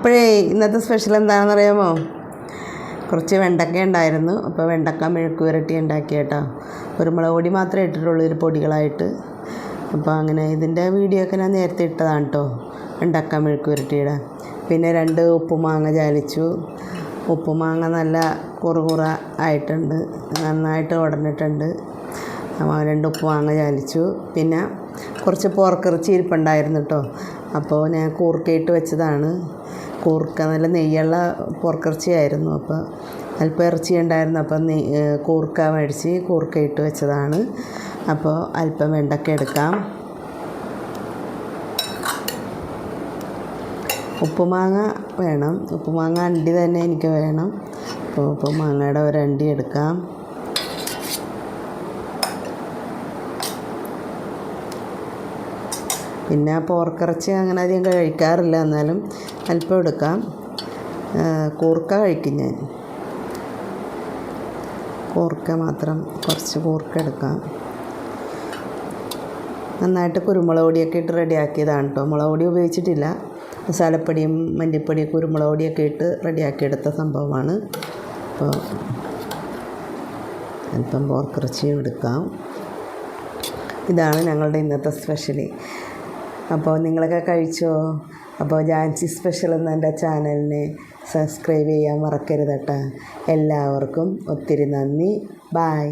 അപ്പോഴേ ഇന്നത്തെ സ്പെഷ്യൽ എന്താണെന്ന് അറിയാമോ കുറച്ച് വെണ്ടക്ക ഉണ്ടായിരുന്നു. അപ്പോൾ വെണ്ടക്ക മെഴുക്ക് പുരട്ടി ഉണ്ടാക്കി കേട്ടോ. കുരുമുളക് പൊടി മാത്രമേ ഇട്ടിട്ടുള്ളൂ ഒരു പൊടികളായിട്ട്. അപ്പോൾ അങ്ങനെ ഇതിന്റെ വീഡിയോ ഒക്കെ ഞാൻ നേരത്തെ ഇട്ടതാണ് കേട്ടോ. വെണ്ടക്ക മെഴുക്ക് പുരട്ടിയുടെ. പിന്നെ രണ്ട് ഉപ്പുമാങ്ങ ചാലിച്ചു. ഉപ്പുമാങ്ങ നല്ല കുറുകുറ ആയിട്ടുണ്ട്. നന്നായിട്ട് ഉടഞ്ഞിട്ടുണ്ട്. രണ്ട് ഉപ്പുമാങ്ങ ചാലിച്ചു. പിന്നെ കുറച്ച് പോർക്കിറച്ചി ഇരിപ്പുണ്ടായിരുന്നു കേട്ടോ. അപ്പോൾ ഞാൻ കൂർക്കയിട്ട് വെച്ചതാണ്. കൂർക്ക നല്ല നെയ്യുള്ള പോർക്കിറച്ചി ആയിരുന്നു അപ്പോൾ അല്പം ഇറച്ചി ഉണ്ടായിരുന്നു അപ്പം നെയ് കൂർക്ക മേടിച്ച് കൂർക്ക ഇട്ട് വെച്ചതാണ്. അപ്പോൾ അല്പം വെണ്ടക്ക എടുക്കാം. ഉപ്പുമാങ്ങ വേണം. ഉപ്പുമാങ്ങ അണ്ടി തന്നെ എനിക്ക് വേണം. അപ്പോൾ ഉപ്പുമാങ്ങയുടെ ഒരു അണ്ടി എടുക്കാം. പിന്നെ പോർക്കിറച്ചി അങ്ങനെ അധികം കഴിക്കാറില്ല. എന്നാലും അല്പം എടുക്കാം. കൂർക്ക കഴിക്കും ഞാൻ. കൂർക്ക മാത്രം കുറച്ച് കൂർക്ക എടുക്കാം. നന്നായിട്ട് കുരുമുളക് പൊടിയൊക്കെ ഇട്ട് റെഡിയാക്കിയതാണ് കേട്ടോ മുളക് പൊടി ഉപയോഗിച്ചിട്ടില്ല. മസാലപ്പൊടിയും മല്ലിപ്പൊടിയും കുരുമുളക് പൊടിയൊക്കെ ഇട്ട് റെഡിയാക്കിയെടുത്ത സംഭവമാണ്. അപ്പോൾ അല്പം പോർക്കിറച്ചിയും എടുക്കാം. ഇതാണ് ഞങ്ങളുടെ ഇന്നത്തെ സ്പെഷ്യലി. അപ്പോൾ നിങ്ങളൊക്കെ കഴിച്ചോ? അപ്പോൾ ജാൻസി സ്പെഷ്യൽ എന്ന എന്റെ ചാനലിനെ സബ്സ്ക്രൈബ് ചെയ്യാൻ മറക്കരുത് കേട്ടോ. എല്ലാവർക്കും ഒത്തിരി നന്ദി. ബായ്